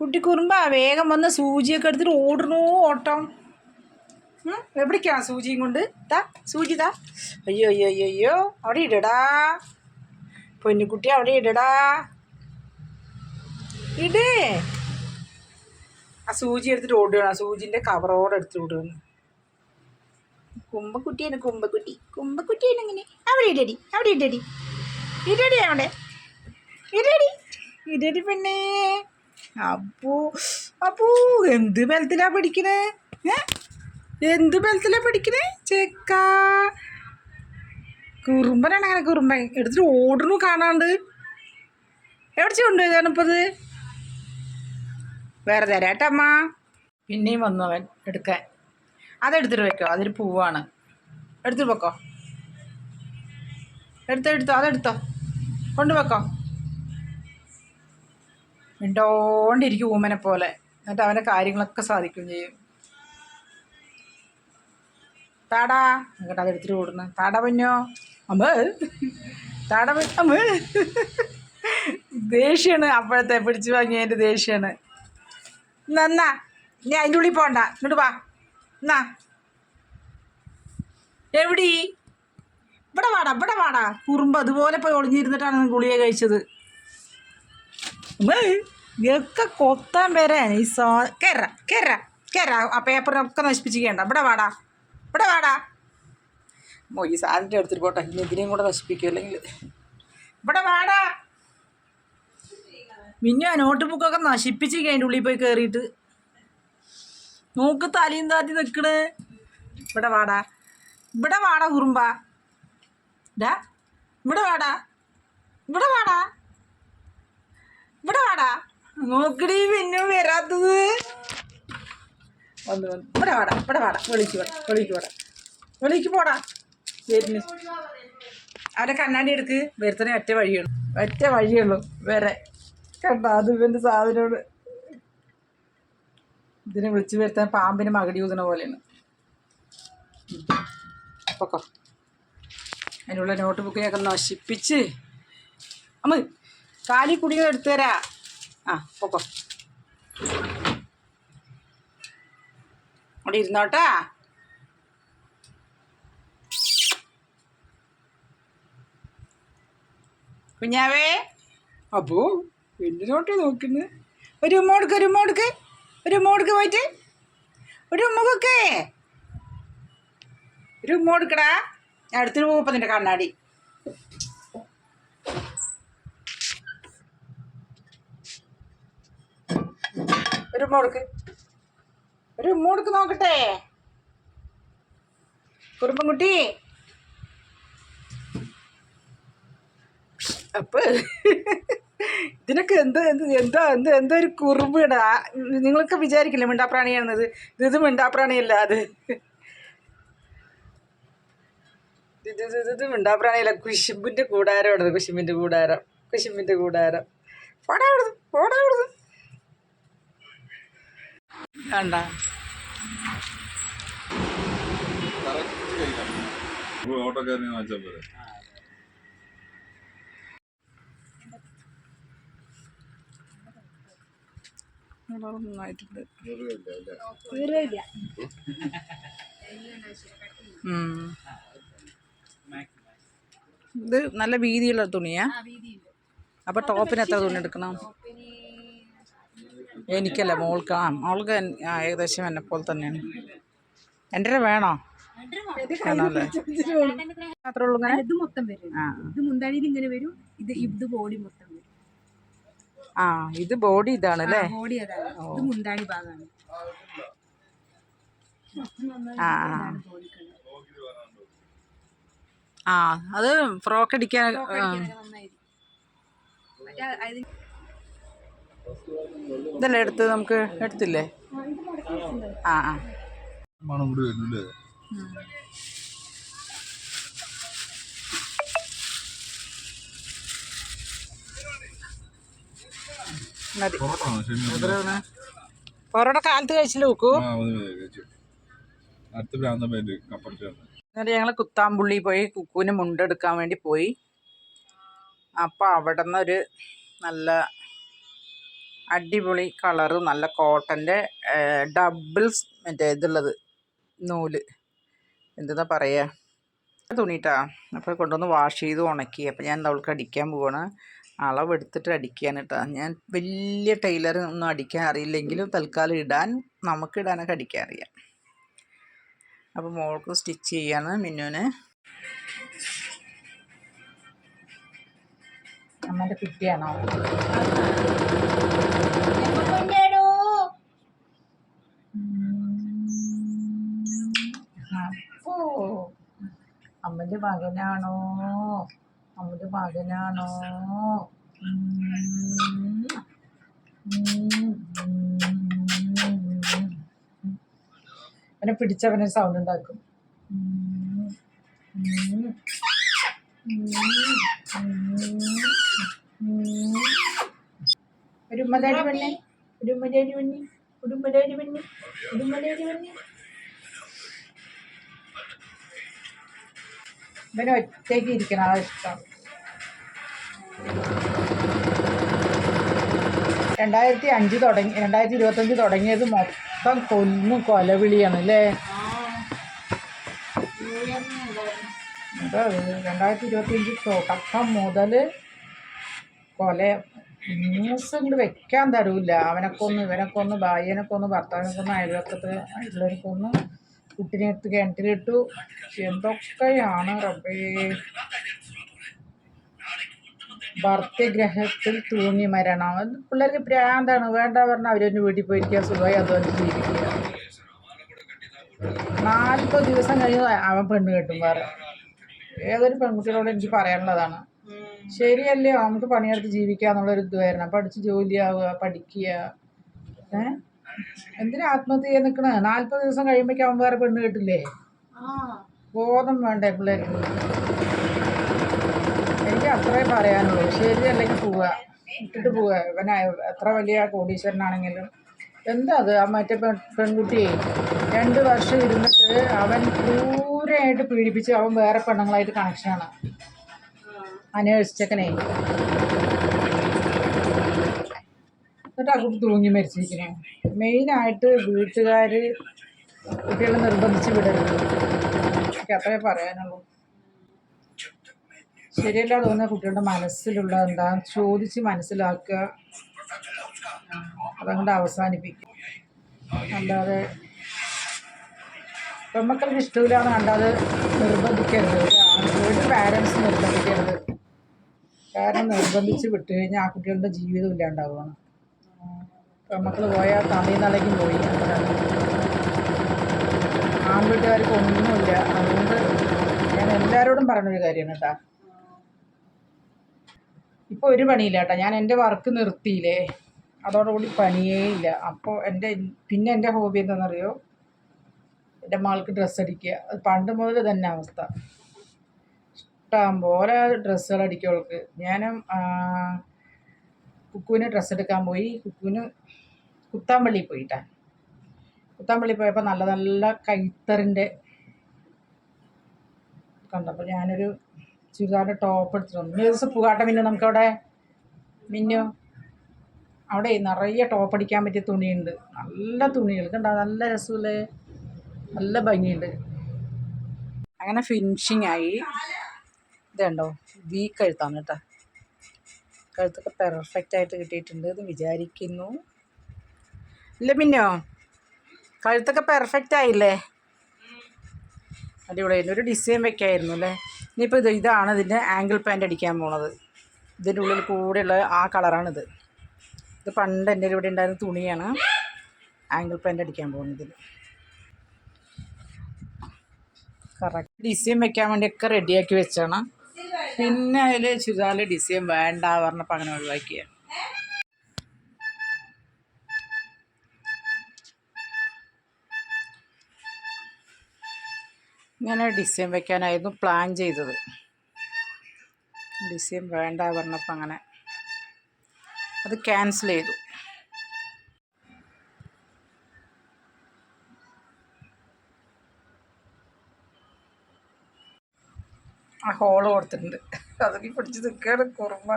കുട്ടി കുറുമ്പ വേഗം വന്ന് സൂചിയൊക്കെ എടുത്തിട്ട് ഓടണോ ഓട്ടം. എവിടേക്കാ സൂചിയും കൊണ്ട്? താ സൂചി താ അയ്യോ അയ്യോ അയ്യോ അയ്യോ അവിടെ ഇടടാ. പൊന്നുകുട്ടി അവിടെ ഇടടാ. ഇടേ. ആ സൂചി എടുത്തിട്ട് ഓടുകയാണ് ആ സൂചിന്റെ കവറോടെ എടുത്തിട്ട് ഓടുകയാണ് കുമ്പക്കുട്ടിയാണ് കുമ്പക്കുട്ടി. കുമ്പക്കുട്ടിയാണ് ഇങ്ങനെ അവിടെ ഇടടി അവിടെ ഇടടി. ഇടടി അവിടെ. ഇടടി. ഇടടി പെണ്ണേ. അപ്പൂ അപ്പൂ എന്ത് ബലത്തിലാ പഠിക്കണേ ഏ? എന്ത് ബലത്തിലാ പഠിക്കണേ ചെക്ക. കുറുമ്പനാണ് അങ്ങനെ കുറുമ്പൻ. എടുത്തിട്ട് ഓടണു കാണാണ്ട്. എവിടെ കൊണ്ടുപോയതാണ് ഇപ്പോൾ ഇത്? വേറെ തരാട്ടമ്മ. പിന്നെയും വന്നു അവൻ എടുക്കാൻ. അതെടുത്തിട്ട് വെക്കോ. അതൊരു പൂവാണ്. എടുത്തിട്ട് വെക്കോ എടുത്തെടുത്തോ എടുത്തോ. അതെടുത്തോ. കൊണ്ടുവെക്കോ മിണ്ടോണ്ടിരിക്കും ഊമനെ പോലെ. എന്നിട്ട് അവന്റെ കാര്യങ്ങളൊക്കെ സാധിക്കുകയും ചെയ്യും. താടാ. എന്നിട്ട് അതെടുത്തിട്ട് ഓടുന്നു. താട പൊന്നോ. അമ്മ. താട അമ്മ. ദേഷ്യമാണ് അപ്പോഴത്തെ പിടിച്ചു വാങ്ങിയതിന്റെ ദേഷ്യമാണ്. നന്നാ. നീ അതിന്റെ ഉള്ളിൽ പോണ്ട. ഇങ്ങോട്ട് വാ. എന്നാ എവിടെ? ഇവിടെ വാടാ ഇവിടെ വാടാ. കുറുമ്പ് അതുപോലെ പോയി ഒളിഞ്ഞിരുന്നിട്ടാണ് ഗുളിയെ കഴിച്ചത്. ഇതൊക്കെ കൊത്താൻ വരാൻ ഈ സാ കേറ കേറ കേറ. ആ പേപ്പറിനൊക്കെ നശിപ്പിച്ചിരിക്കണ്ട. ഇവിടെ വാടാ. ഇവിടെ വാടാ. ഓ ഈ സാധനത്തെ എടുത്തിട്ട് പോട്ടെ. ഇനി ഇതിനെയും കൂടെ നശിപ്പിക്കും അല്ലെങ്കിൽ ഇവിടെ വാടാ. പിന്നെ ആ നോട്ട് ബുക്കൊക്കെ നശിപ്പിച്ചിരിക്കുക അതിന്റെ ഉള്ളിൽ പോയി കയറിയിട്ട് നോക്ക് തലയും താത്തി നിൽക്കണ് ഇവിടെ വാടാ. ഇവിടെ വാടാ കുറുമ്പ. ഡാ ഇവിടെ വാടാ. ഇവിടെ വാടാ. ഇവിടെ വാടാ. നോക്കടി പിന്നെ വരാത്തത്. വന്ന് വന്ന്. ഇവിടെ വാടാ ഇവിടെ വാടാ. വെളിക്ക് വാടാ വെളിക്ക് വാടാ. വെളിക്ക് പോടാ. വരുന്നു. അവരെ കണ്ണാടി എടുക്ക്. വരുത്തണ ഒറ്റ വഴിയുള്ളൂ. ഒറ്റ വഴിയുള്ളൂ. വേറെ കണ്ടാ അത് ഇവന്റെ സാധനോട് ഇതിനെ വിളിച്ചു വരുത്താൻ പാമ്പിന് മകടി ഊതുന്ന പോലെയാണ്. അപ്പൊക്കോ അതിനുള്ള നോട്ട് ബുക്കിനെയൊക്കെ നശിപ്പിച്ച്. അമ്മ കാലി കുടിയോ എടുത്തു തരാ. ആ പൊക്കോ. അവിടെ ഇരുന്നോട്ടാ. കുഞ്ഞാവേ. അപ്പോ എന്തിനോട്ട് നോക്കുന്നത് ഒരു ഉമ്മ കൊടുക്ക് ഒരു ഉമ്മ കൊടുക്ക്. ഒരു ഉമ്മ കൊടുക്ക് പോയിട്ട്. ഒരു ഉമ്മ കൊടുക്കേ. ഒരു ഉമ്മ കൊടുക്കടാ. അടുത്തൊരു നിന്റെ കണ്ണാടി. ഒരു ഉമ്മ കൊടുക്ക്. ഒരു ഉമ്മ കൊടുക്ക് നോക്കട്ടെ. കുറുമ്പൻകുട്ടി അപ്പൊ ഇതിനൊക്കെ എന്ത് എന്ത് എന്താ എന്ത് എന്തോ ഒരു കുറുമ്പിടാ നിങ്ങൾക്ക് വിചാരിക്കില്ല മിണ്ടാപ്രാണിയാണെന്നത് ഇത് ഇത് മിണ്ടാപ്രാണിയല്ല അത്. ഇത് ഇത് ഇത് മിണ്ടാപ്രാണിയല്ല കുശുമ്പിന്റെ കൂടാരമാണത്. കുശുമ്പിന്റെ കൂടാരം. കുശുമ്പിന്റെ കൂടാരം. പോടാ പോടാ കണ്ട. ഓട്ടോക്കാരനെ വാങ്ങിച്ചാൽ പോലെ നന്നായിട്ടുണ്ട്. ഇത് നല്ല വീതിയുള്ള തുണിയാ? അപ്പൊ ടോപ്പിന് എത്ര തുണി എടുക്കണം? എനിക്കല്ല മോൾക്ക്. ആ മോൾക്ക് ഏകദേശം എന്നെ പോലെ തന്നെയാണ്. എന്റെ വേണോ? വേണമല്ലേ മാത്രമേ ഉള്ളൂ. ഇങ്ങനെ ഇത് മൊത്തം വരും. ഇത് മുന്താണിയിൽ ഇങ്ങനെ വരും. ഇത് ഇത് ബോഡി മൊത്തം വരും. ആ ഇത് ബോഡി ഇതാണ് അല്ലേ? ബോഡി അതാണ്. ഇത് മുന്താണി ഭാഗമാണ്. ആ ആ. ആ അത് ഫ്രോക്ക് അടിക്കാൻ ആ. നന്നായിരിക്കും മറ്റേ അത് ഇതല്ലേ എടുത്ത് നമുക്ക് എടുത്തില്ലേ? ആ ആ. മണം കൂടി വരുന്നില്ലേ മതി. പൊറോട്ട കാലത്ത് കഴിച്ചില്ല നോക്കൂ എന്നിട്ട് ഞങ്ങൾ കുത്താമ്പുള്ളി പോയി കുക്കുവിന് മുണ്ടെടുക്കാൻ വേണ്ടി പോയി. അപ്പൊ അവിടെ നിന്നൊരു നല്ല അടിപൊളി കളറ് നല്ല കോട്ടന്റെ ഡബിൾസ് മറ്റേ ഇതുള്ളത് നൂൽ. എന്താ പറയുക തുണിട്ടാ. അപ്പോൾ കൊണ്ടുവന്ന് വാഷ് ചെയ്ത് ഉണക്കി. അപ്പോൾ ഞാൻ അവൾക്ക് അടിക്കാൻ പോവാണ്. അളവെടുത്തിട്ട് അടിക്കാൻ കേട്ടോ ഞാൻ വലിയ ടൈലർ ഒന്നും അടിക്കാൻ അറിയില്ലെങ്കിലും തൽക്കാലം ഇടാൻ നമുക്ക് ഇടാനൊക്കെ അടിക്കാൻ അറിയാം. അപ്പോൾ മോൾക്ക് സ്റ്റിച്ച് ചെയ്യാണ് മിന്നുവിന്. അമ്മന്റെ കുട്ടിയാണോ അപ്പോ അമ്മന്റെ മകനാണോ? അമ്മന്റെ മകനാണോ. അവനെ പിടിച്ചവനെ സൗണ്ട് ഉണ്ടാക്കും. ഒരു ഉമ്മലാരി പെണ്ണെ ഒരു ഉമ്മലാരി പെണ്ണി ഉമ്മലാരി പെണ്ണി ഉമ്മലാരി പെണ്ണി ഇവന് ഒറ്റയ്ക്ക് ഇരിക്കണം ആ ഇഷ്ടം. രണ്ടായിരത്തി അഞ്ച് തുടങ്ങി രണ്ടായിരത്തി ഇരുപത്തഞ്ച് തുടങ്ങിയത് മൊത്തം കൊന്നും കൊലവിളിയാണ് അല്ലേ? രണ്ടായിരത്തി രണ്ടായിരത്തി ഇരുപത്തഞ്ച് തുടക്കം മുതൽ കൊല ന്യൂസ് കൊണ്ട് വെക്കാൻ തരൂല അവനെ കൊന്ന് ഇവനെ കൊന്ന് ഭാര്യനെ കൊന്ന് ഭർത്താവിനെ കൊന്ന് അയൽവക്കത്ത് കൊന്ന് കുട്ടിനെ എടുത്ത് കിണറ്റിലിട്ടു. എന്തൊക്കെയാണ് റബ്ബേ? ഭർത്തഗ്രഹത്തിൽ തൂങ്ങി മരണം. പിള്ളേർക്ക് പ്രാന്താണ് വേണ്ട പറഞ്ഞാൽ അവരൊന്ന് വീട്ടിൽ പോയിരിക്കുക. സുഖമായി അതുപോലെ ജീവിക്കുക. നാൽപ്പത് ദിവസം കഴിഞ്ഞ് അവൻ പെണ്ണ് കെട്ടും വേറെ. ഏതൊരു പെൺകുട്ടികളോട് എനിക്ക് പറയാനുള്ളതാണ്. ശരിയല്ലേ? നമുക്ക് പണിയെടുത്ത് ജീവിക്കുക എന്നുള്ളൊരു ഇത് വരണം. പഠിച്ച് ജോലിയാവുക പഠിക്കുക. ഏ? എന്തിനാ ആത്മഹത്യ ചെയ്യാൻ നിൽക്കണേ നാല്പത് ദിവസം കഴിയുമ്പോഴേക്കും അവൻ വേറെ പെണ്ണ് കേട്ടില്ലേ? ബോധം വേണ്ടേ പിള്ളേർക്ക്? എനിക്ക് അത്രേ പറയാനുള്ളൂ. ശരി അല്ലെങ്കിൽ പോവുക ഇട്ടിട്ട് പോവുക ഇവൻ എത്ര വലിയ കോടീശ്വരനാണെങ്കിലും. എന്താ അത്? ആ മറ്റേ പെൺ പെൺകുട്ടിയെ രണ്ട് വർഷം ഇരുന്നിട്ട് അവൻ ക്രൂരമായിട്ട് പീഡിപ്പിച്ച് അവൻ വേറെ പെണ്ണുങ്ങളായിട്ട് കണക്ഷനാണ് അന്വേഷിച്ചക്കനെ എന്നിട്ട് ആ കുട്ടി തൂങ്ങി മരിച്ചിരിക്കണേ. മെയിനായിട്ട് വീട്ടുകാർ കുട്ടികളെ നിർബന്ധിച്ച് വിടരുത്. എനിക്ക് അത്രേ പറയാനുള്ളൂ. ശരിയല്ല തോന്നുന്ന കുട്ടികളുടെ മനസ്സിലുള്ള എന്താ ചോദിച്ച് മനസ്സിലാക്കുക. അതങ്ങോട്ട് അവസാനിപ്പിക്കുക അല്ലാതെ പെൺമക്കൾക്ക് ഇഷ്ടമില്ലാന്ന് കണ്ടാൽ നിർബന്ധിക്കരുത്. വീട്ടിൽ പാരൻസ് നിർബന്ധിക്കരുത്. കാരണം നിർബന്ധിച്ച് വിട്ടുകഴിഞ്ഞാൽ ആ കുട്ടികളുടെ ജീവിതം ഇല്ലാണ്ടാവുകയാണ് പെൺമക്കൾ പോയാൽ തമിഴ്നാടേക്കും പോയി. ആൺകുട്ടികാർക്ക് ഒന്നുമില്ല. അതുകൊണ്ട് ഞാൻ എല്ലാവരോടും പറഞ്ഞൊരു കാര്യമാണ് കേട്ടാ. ഇപ്പോൾ ഒരു പണിയില്ല കേട്ടോ. ഞാൻ എന്റെ വർക്ക് നിർത്തിയില്ലേ? അതോടുകൂടി പണിയേ ഇല്ല. അപ്പോൾ എന്റെ പിന്നെ എന്റെ ഹോബി എന്താണെന്നറിയോ എന്റെ മകൾക്ക് ഡ്രസ്സ് അടിക്കുക. അത് പണ്ട് മുതൽ തന്നെ അവസ്ഥ. ഇഷ്ടം പോലെ ഡ്രസ്സുകൾ അടിക്കും അവൾക്ക് ആ, കുക്കുവിന് ഡ്രസ്സ് എടുക്കാൻ പോയി. കുക്കുവിന് കുത്താമ്പള്ളി പോയിട്ടാണ് കുത്താമ്പള്ളി പോയപ്പോൾ നല്ല നല്ല കൈത്തറിന്റെ കണ്ടപ്പോൾ ഞാനൊരു ചുരിദാറിന്റെ ടോപ്പ് എടുത്തിട്ട് വന്നു. ഒരു ദിവസം പൂകാട്ട മിന്നു നമുക്കവിടെ മിന്നു അവിടെ നിറയെ ടോപ്പ് അടിക്കാൻ പറ്റിയ തുണിയുണ്ട്. നല്ല തുണികൾ കണ്ടോ? നല്ല രസമില്ലേ നല്ല ഭംഗിയുണ്ട്. അങ്ങനെ ഫിനിഷിങ് ആയി. ഇതുണ്ടോ? വീക്ക് എഴുത്താണ് കേട്ടോ. കഴുത്തൊക്കെ പെർഫെക്റ്റ് ആയിട്ട് കിട്ടിയിട്ടുണ്ട് എന്ന് വിചാരിക്കുന്നു. ഇല്ല മിന്നോ? കഴുത്തൊക്കെ പെർഫെക്റ്റ് ആയില്ലേ? അടിപൊളിയായിരുന്നു. ഒരു ഡിസൈൻ വെക്കായിരുന്നു അല്ലേ? ഇനിയിപ്പോൾ ഇത് ഇതാണ് ഇതിന്റെ ആംഗിൾ പാന്റ് അടിക്കാൻ പോണത്. ഇതിന്റെ ഉള്ളിൽ കൂടെയുള്ള ആ കളറാണിത് ഇത് പണ്ട് എന്റെ ഇവിടെ ഉണ്ടായിരുന്ന തുണിയാണ് ആംഗിൾ പാന്റ് അടിക്കാൻ പോകുന്നത് കറക്റ്റ് ഡിസൈൻ വെക്കാൻ വേണ്ടിയൊക്കെ റെഡിയാക്കി വെച്ചാണ്. പിന്നെ അതിൽ ചുരിദാറിൽ ഡിസൈൻ വേണ്ട പറഞ്ഞപ്പോൾ അങ്ങനെ ഒഴിവാക്കിയ. ഇങ്ങനെ ഡിസൈൻ വെക്കാനായിരുന്നു പ്ലാൻ ചെയ്തത്. ഡിസൈൻ വേണ്ട പറഞ്ഞപ്പോൾ അങ്ങനെ. അത് ക്യാൻസൽ ചെയ്തു. ഹോൾ കൊടുത്തിട്ടുണ്ട്. അതൊക്കെ പിടിച്ച് നിൽക്കുകയാണ് കുറുമ്പ